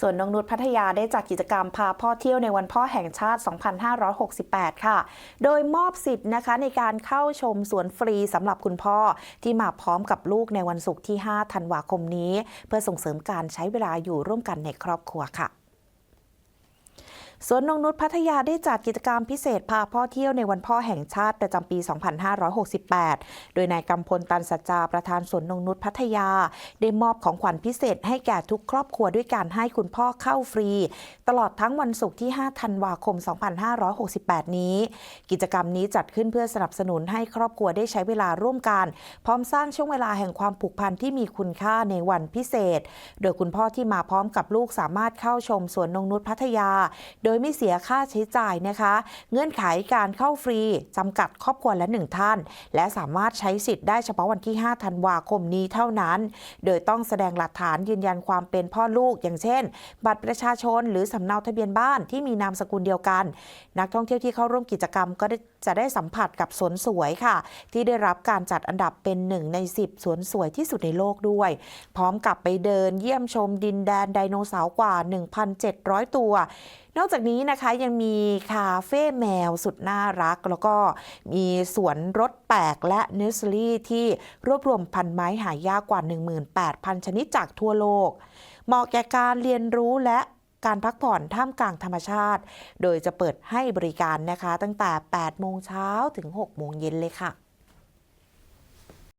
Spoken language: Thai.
ส่วนน้องนุชพัทยาได้จัดกิจกรรมพาพ่อเที่ยวในวันพ่อแห่งชาติ 2568 ค่ะ โดยมอบสิทธิ์นะคะในการเข้าชมสวนฟรีสำหรับคุณพ่อที่มาพร้อมกับลูกในวันศุกร์ที่ 5 ธันวาคมนี้ เพื่อส่งเสริมการใช้เวลาอยู่ร่วมกันในครอบครัวค่ะ สวนนงนุชพัทยาได้จัดกิจกรรมพิเศษพาพ่อเที่ยวในวันพ่อแห่งชาติประจำปี 2568 โดยนายกำพลตันสัจจาประธานสวนนงนุชพัทยา ได้มอบของขวัญพิเศษให้แก่ทุกครอบครัวด้วยการให้คุณพ่อเข้าฟรี ตลอดทั้งวันศุกร์ที่ 5 ธันวาคม 2568 นี้ กิจกรรมนี้จัดขึ้นเพื่อสนับสนุนให้ครอบครัวได้ใช้เวลาร่วมกัน พร้อมสร้างช่วงเวลาแห่งความผูกพันที่มีคุณค่าในวันพิเศษ โดยคุณพ่อที่มาพร้อมกับลูกสามารถเข้าชมสวนนงนุชพัทยาโดยไม่เสียค่าใช้จ่ายนะคะ เงื่อนไขการเข้าฟรีจำกัดครอบครัวละหนึ่งท่าน และสามารถใช้สิทธิ์ได้เฉพาะวันที่ 5 ธันวาคมนี้เท่านั้น โดยต้องแสดงหลักฐานยืนยันความเป็นพ่อลูก อย่างเช่น บัตรประชาชนหรือสำเนาทะเบียนบ้านที่มีนามสกุลเดียวกัน นักท่องเที่ยวที่เข้าร่วมกิจกรรมก็ได้จะได้สัมผัสกับสวนสวยค่ะ ที่ได้รับการจัดอันดับเป็นหนึ่งใน 10 สวนสวยที่สุดในโลกด้วย พร้อมกับไปเดินเยี่ยมชมดินแดนไดโนเสาร์กว่า 1,700 ตัวนอกจากนี้นะคะยังมีคาเฟ่แมวสุดน่ารัก แล้วก็มีสวนรถแปลกและเนสซอรี่ที่รวบรวมพันไม้หายากกว่า 18,000 ชนิดจากทั่วโลก เหมาะแก่การเรียนรู้และการพักผ่อนท่ามกลางธรรมชาติ โดยจะเปิดให้บริการนะคะ ตั้งแต่ 8 โมงเช้าถึง 6 โมงเย็นเลยค่ะ